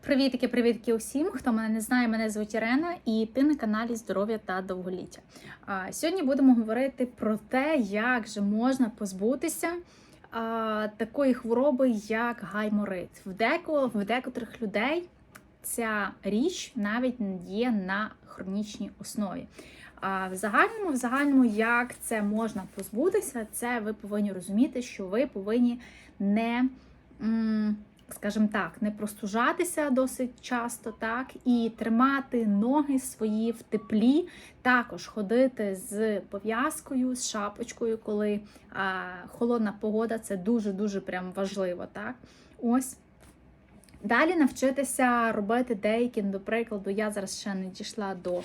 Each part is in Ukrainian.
Привітки, привітки усім, хто мене не знає, мене звуть Ірена, і ти на каналі Здоров'я та довголіття. Сьогодні будемо говорити про те, як же можна позбутися а, такої хвороби, як гайморит. В деко, в декотрих людей ця річ навіть є на хронічній основі. А в загальному, в загальному, як це можна позбутися, це ви повинні розуміти, що ви повинні не. Скажімо так, не простужатися досить часто, так, і тримати ноги свої в теплі, також ходити з пов'язкою, з шапочкою, коли а, холодна погода це дуже-дуже прям важливо. так. Ось. Далі навчитися робити деякі, до прикладу, я зараз ще не дійшла до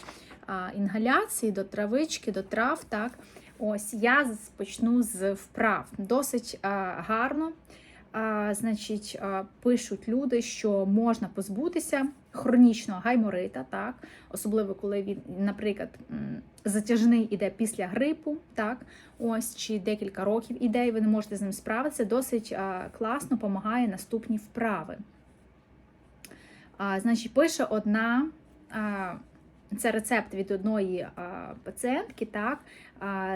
а, інгаляції, до травички, до трав. так. Ось я почну з вправ. Досить а, гарно значить, пишуть люди, що можна позбутися хронічного гайморита, так, особливо коли він, наприклад, затяжний іде після грипу, так, ось чи декілька років іде, і ви не можете з ним справитися. Досить класно допомагає наступні вправи. Значить, пише одна. Це рецепт від одної пацієнтки, так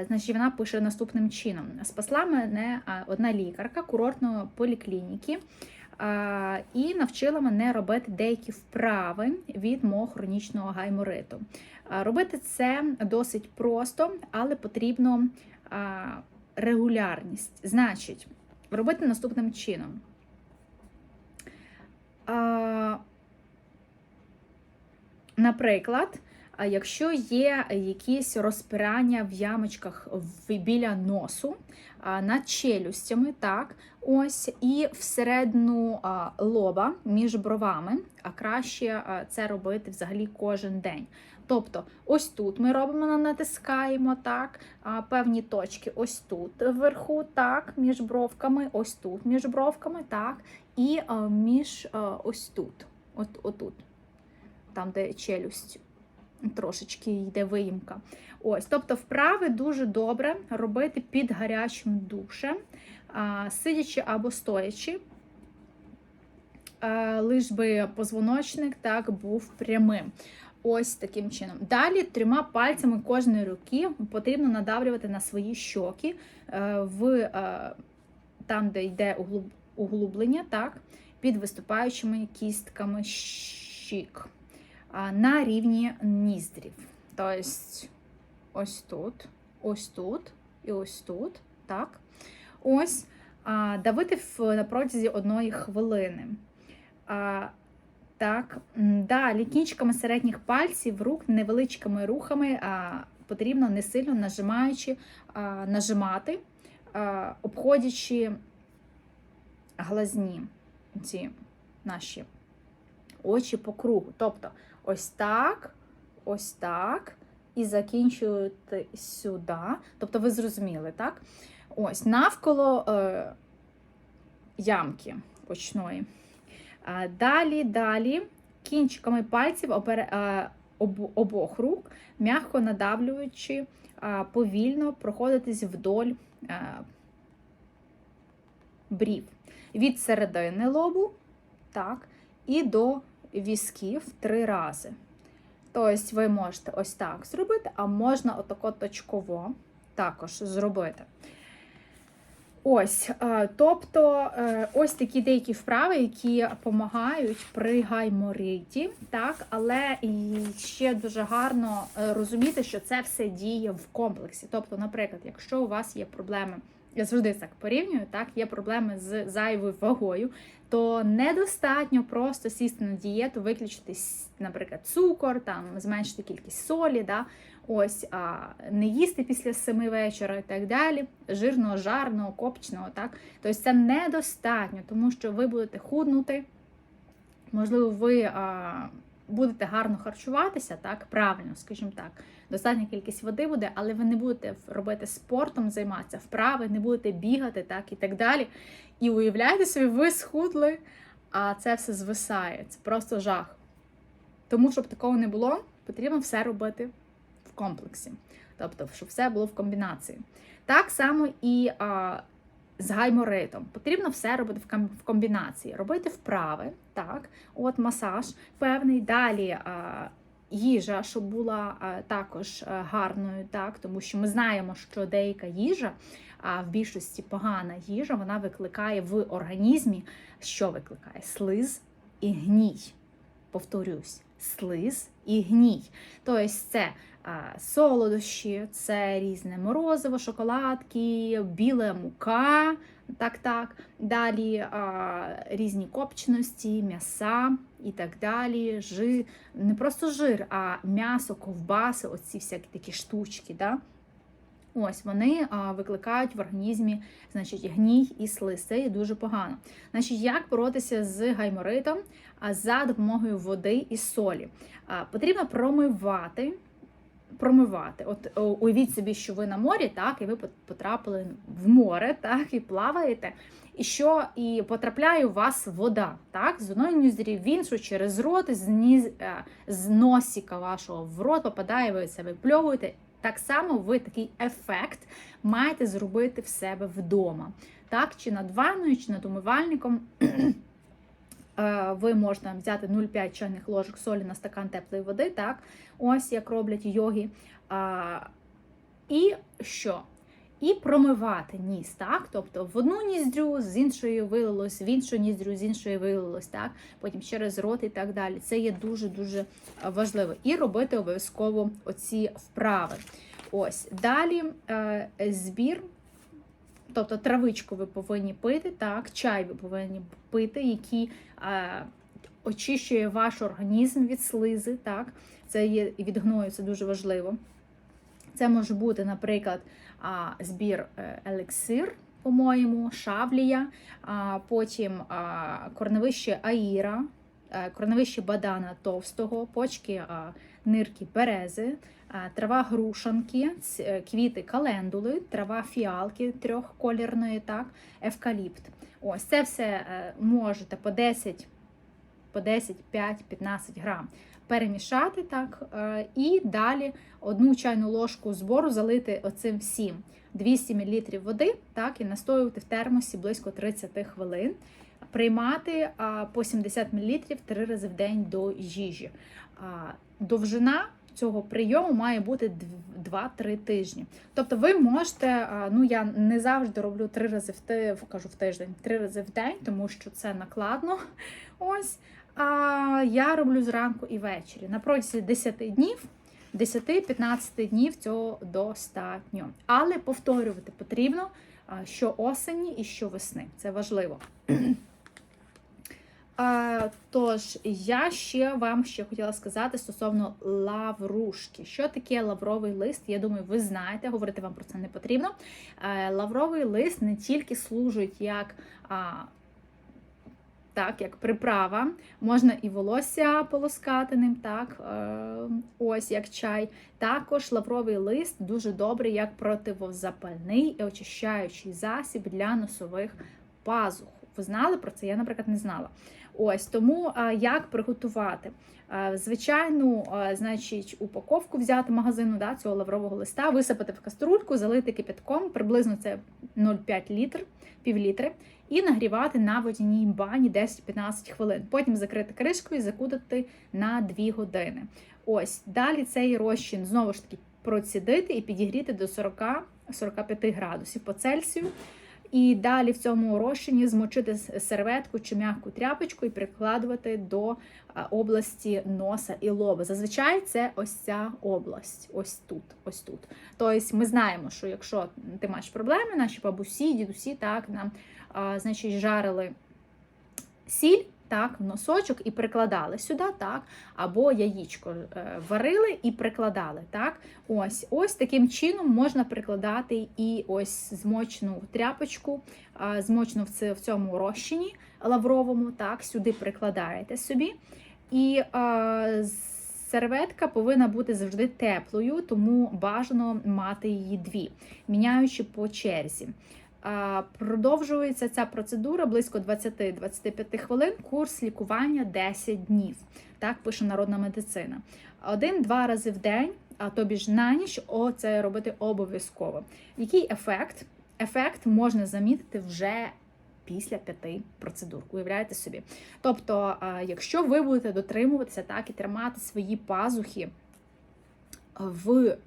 значить, вона пише наступним чином: спасла мене одна лікарка курортної поліклініки і навчила мене робити деякі вправи від мого хронічного гаймориту. Робити це досить просто, але потрібно регулярність. Значить, робити наступним чином. Наприклад, якщо є якісь розпирання в ямочках біля носу, над челюстями, так, ось, і всередину лоба між бровами, а краще це робити взагалі кожен день. Тобто, ось тут ми робимо, натискаємо так, певні точки, ось тут вверху, так, між бровками, ось тут між бровками, так, і між ось тут, от, отут там, де челюсть трошечки йде виїмка. Ось, тобто, вправи дуже добре робити під гарячим душем, сидячи або стоячи, лиш би позвоночник так був прямим. Ось таким чином. Далі трьома пальцями кожної руки потрібно надавлювати на свої щоки е, в, е, там, де йде углублення, так, під виступаючими кістками щік на рівні ніздрів. Тобто ось тут, ось тут і ось тут. Так? Ось давити на протязі одної хвилини. Так, далі кінчиками середніх пальців рук невеличкими рухами а, потрібно не сильно нажимаючи, а, нажимати, а, обходячи глазні ці наші очі по кругу. Тобто ось так, ось так, і закінчуєте сюди. Тобто, ви зрозуміли, так? Ось навколо е, ямки очної. А, далі, далі, кінчиками пальців е, об, обох рук, м'яко надавлюючи, е, повільно проходитись вдоль е, брів. Від середини лобу, так, і до візків три рази. Тобто ви можете ось так зробити, а можна отако точково також зробити. Ось, е, тобто, е, ось такі деякі вправи, які допомагають при гаймориті, так, але ще дуже гарно е, розуміти, що це все діє в комплексі. Тобто, наприклад, якщо у вас є проблеми, я завжди так порівнюю, так, є проблеми з зайвою вагою, то недостатньо просто сісти на дієту, виключити, наприклад, цукор, там, зменшити кількість солі, да, ось, а, не їсти після семи вечора і так далі, жирного, жарного, копченого. Так? Тобто це недостатньо, тому що ви будете худнути, можливо, ви а, будете гарно харчуватися, так, правильно, скажімо так, достатня кількість води буде, але ви не будете робити спортом, займатися вправи, не будете бігати, так і так далі. І уявляєте собі, ви схудли, а це все звисає. Це просто жах. Тому, щоб такого не було, потрібно все робити в комплексі. Тобто, щоб все було в комбінації. Так само і а, з гайморитом. Потрібно все робити в комбінації. Робити вправи, так, от масаж певний. Далі а, їжа, щоб була а, також а, гарною, так, тому що ми знаємо, що деяка їжа, а в більшості погана їжа, вона викликає в організмі, що викликає? Слиз і гній. Повторюсь, слиз і гній. Тобто це солодощі, це різне морозиво, шоколадки, біла мука, так, так. Далі а, різні копченості, м'яса і так далі. Жир, не просто жир, а м'ясо, ковбаси, оці всякі такі штучки. Да? Ось вони а, викликають в організмі значить, гній і слиз. Це є дуже погано. Значить, як боротися з гайморитом за допомогою води і солі? А, потрібно промивати. Промивати. От уявіть собі, що ви на морі, так, і ви потрапили в море, так, і плаваєте. І що і потрапляє у вас вода, так, з одної ніздрі в іншу через рот, з, ніс, е, з носика вашого в рот попадає, ви це випльовуєте. Так само ви такий ефект маєте зробити в себе вдома. Так, чи над ванною, чи над умивальником. Е, Ви можете взяти 0,5 чайних ложок солі на стакан теплої води, так, ось як роблять йоги. І що? І промивати ніс, так? Тобто в одну ніздрю, з іншої вилилось, в іншу ніздрю, з іншої вилилось, так? Потім через рот і так далі. Це є дуже-дуже важливо. І робити обов'язково оці вправи. Ось. Далі е, збір. Тобто травичку ви повинні пити, так, чай ви повинні пити, який е, очищує ваш організм від слизи. так, Це є від гною, це дуже важливо. Це може бути, наприклад, а, збір е, елексир, по-моєму, шавлія, а, потім а, корневище аїра, е, корневище бадана товстого, почки а, нирки берези, трава грушанки, е, квіти календули, трава фіалки трьохколірної, так, евкаліпт. Ось це все е, можете по 10, по 10, 5, 15 грам перемішати так, е, і далі одну чайну ложку збору залити оцим всім 200 мл води, так, і настоювати в термосі близько 30 хвилин. Приймати по 70 мл три рази в день до їжі. Довжина цього прийому має бути 2-3 тижні. Тобто ви можете, ну я не завжди роблю три рази в ти- кажу в тиждень, три рази в день, тому що це накладно. Ось. А я роблю зранку і ввечері. На протязі 10 днів, 10-15 днів цього достатньо. Але повторювати потрібно що осені і що весни. Це важливо. Тож, я ще вам ще хотіла сказати стосовно лаврушки. Що таке лавровий лист? Я думаю, ви знаєте, говорити вам про це не потрібно. Е, Лавровий лист не тільки служить як. Так, як приправа, можна і волосся полоскати ним, так, е, ось як чай. Також лавровий лист дуже добрий як противозапальний і очищаючий засіб для носових пазух. Ви знали про це? Я, наприклад, не знала. Ось тому як приготувати? Звичайну, значить, упаковку взяти магазину да, цього лаврового листа, висипати в каструльку, залити кипятком, приблизно це 0,5 літр, пів літри, і нагрівати на водяній бані 10-15 хвилин. Потім закрити кришкою і закутати на 2 години. Ось далі цей розчин знову ж таки процідити і підігріти до 40-45 градусів по Цельсію. І далі в цьому розчині змочити серветку чи м'яку тряпочку і прикладувати до області носа і лоба. Зазвичай це ось ця область, ось тут. ось тут. Тобто ми знаємо, що якщо ти маєш проблеми, наші бабусі, дідусі так нам значить, жарили сіль. Так, в носочок і прикладали сюди, так, або яєчко е, варили і прикладали. так. Ось ось таким чином можна прикладати і ось змочену тряпочку, в в цьому розчині лавровому, так, сюди прикладаєте собі. І а, серветка повинна бути завжди теплою, тому бажано мати її дві, міняючи по черзі. Продовжується ця процедура близько 20-25 хвилин. Курс лікування 10 днів. Так пише народна медицина. Один-два рази в день, а тобі ж на ніч, о, це робити обов'язково. Який ефект? ефект можна замітити вже після п'яти процедур. Уявляєте собі. Тобто, якщо ви будете дотримуватися так і тримати свої пазухи в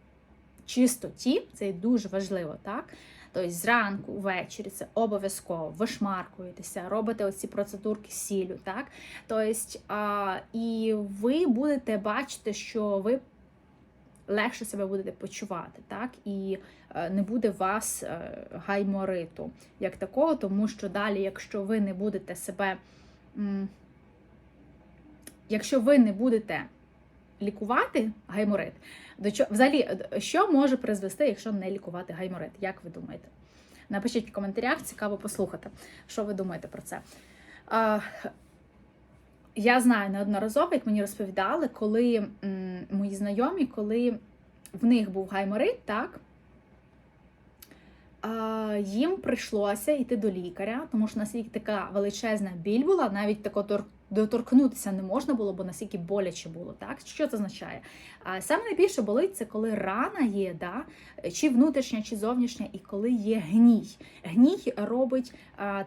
чистоті, це дуже важливо, так? Тобто зранку, ввечері це обов'язково вишмаркуєтеся, робите оці процедурки з сіллю, так? Тобто, а, і ви будете бачити, що ви легше себе будете почувати, так? І е, не буде вас е, гаймориту як такого, тому що далі, якщо ви не будете себе, якщо ви не будете лікувати гайморит, до чого взагалі що може призвести, якщо не лікувати гайморит? Як ви думаєте? Напишіть в коментарях, цікаво послухати, що ви думаєте про це. Я знаю неодноразово, як мені розповідали, коли мої знайомі, коли в них був гайморит, так, їм прийшлося йти до лікаря, тому що наскільки така величезна біль була, навіть тако доторкнутися не можна було, бо настільки боляче було. Так? Що це означає? Саме найбільше болить це коли рана є, да? чи внутрішня, чи зовнішня, і коли є гній. Гній робить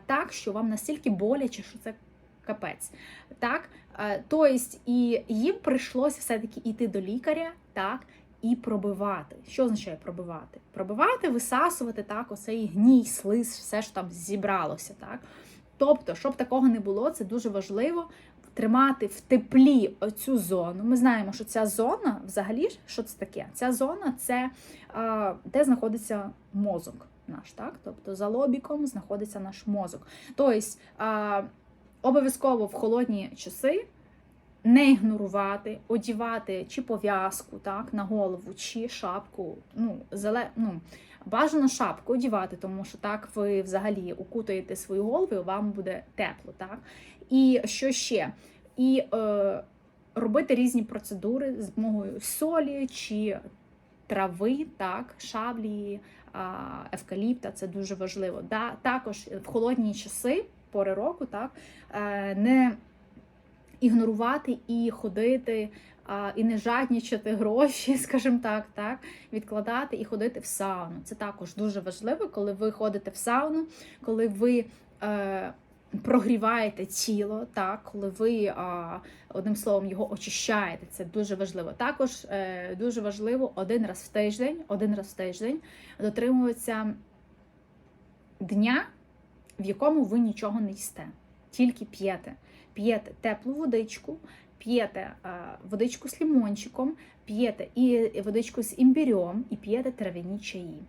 так, що вам настільки боляче, що це капець. Так? Тобто, і їм прийшлося все-таки йти до лікаря, так? І пробивати. Що означає пробивати? Пробивати, висасувати так, оцей гній, слиз, все що там зібралося. так. Тобто, щоб такого не було, це дуже важливо тримати в теплі оцю зону. Ми знаємо, що ця зона, взагалі, що це таке? Ця зона це де знаходиться мозок наш, так? Тобто за лобіком знаходиться наш мозок. Тобто обов'язково в холодні часи. Не ігнорувати, одівати чи пов'язку так, на голову, чи шапку. Ну, зеле... ну, Бажано шапку одівати, тому що так ви взагалі укутаєте свою голову, і вам буде тепло. так? І що ще? І е, робити різні процедури з допомогою солі чи трави, так, шаблі, евкаліпта це дуже важливо. Да? Також в холодні часи, пори року, так, е, не ігнорувати і ходити. І не жаднічати гроші, скажімо так, так, відкладати і ходити в сауну. Це також дуже важливо, коли ви ходите в сауну, коли ви е, прогріваєте тіло, так, коли ви одним словом його очищаєте. Це дуже важливо. Також е, дуже важливо один раз в тиждень, один раз в тиждень дотримуватися дня, в якому ви нічого не їсте, тільки п'єте. П'єте теплу водичку п'єте водичку з лимончиком, п'єте і водичку з імбірем, і п'єте трав'яні чаї.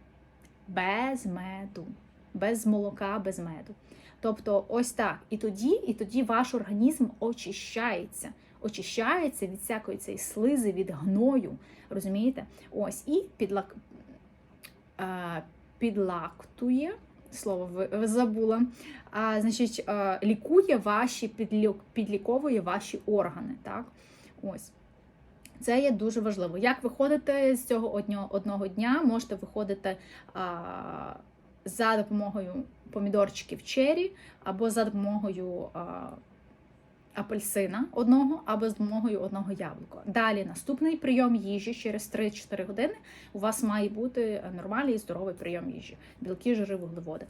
Без меду, без молока, без меду. Тобто, ось так. І тоді, і тоді ваш організм очищається. Очищається від всякої цієї слизи, від гною. Розумієте? Ось, і підлак... підлактує слово забула. А, Значить, лікує ваші, підліковує ваші органи. Так? Ось. Це є дуже важливо. Як виходити з цього одного дня, можете виходити а, за допомогою помідорчиків чері, або за допомогою а, апельсина одного, або з допомогою одного яблука. Далі наступний прийом їжі через 3-4 години у вас має бути нормальний і здоровий прийом їжі, білки, жири, вуглеводи.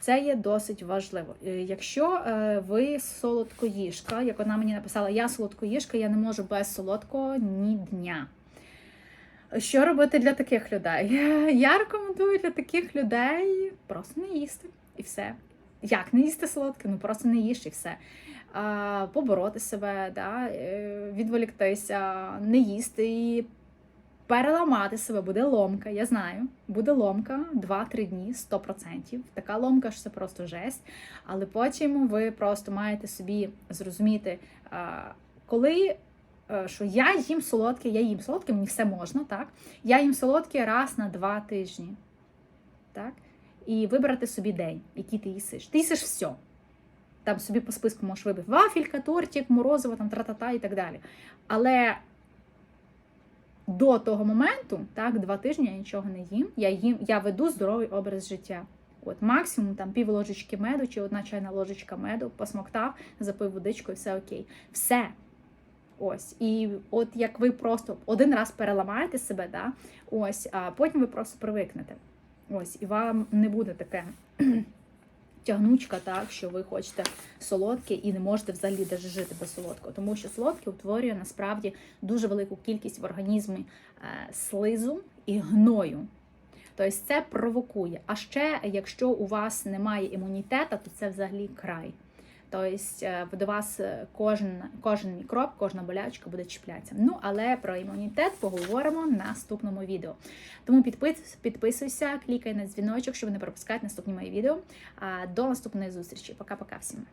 Це є досить важливо. Е, якщо е, ви солодкоїжка, як вона мені написала, я солодкоїжка, я не можу без солодкого ні дня. Що робити для таких людей? Я рекомендую для таких людей просто не їсти і все. Як не їсти солодке? Ну просто не їж і все. Побороти себе, да? Е, відволіктися, не їсти і переламати себе буде ломка, я знаю. Буде ломка 2-3 дні, 100%. Така ломка що це просто жесть. Але потім ви просто маєте собі зрозуміти, коли. Е, що я їм солодке, я їм солодке, мені все можна, так? Я їм солодке раз на два тижні. Так? І вибрати собі день, який ти їсиш. Ти їсиш все. Там собі по списку можеш вибити вафелька, тортик, морозиво, там тра-та-та і так далі. Але до того моменту, так, два тижні я нічого не їм. Я їм, я веду здоровий образ життя. От максимум там пів ложечки меду чи одна чайна ложечка меду, посмоктав, запив водичкою, все окей. Все. Ось. І от як ви просто один раз переламаєте себе, да, ось, а потім ви просто привикнете. Ось, і вам не буде таке тягнучка, так, що ви хочете солодке і не можете взагалі даже жити без солодкого, тому що солодке утворює насправді дуже велику кількість в організмі е, слизу і гною. Тобто це провокує. А ще, якщо у вас немає імунітету, то це взагалі край. Тобто е, до вас е, кожен, кожен мікроб, кожна болячка буде чіплятися. Ну, але про імунітет поговоримо в наступному відео. Тому підпис, підписуйся, клікай на дзвіночок, щоб не пропускати наступні мої відео. А, До наступної зустрічі. Пока-пока всім.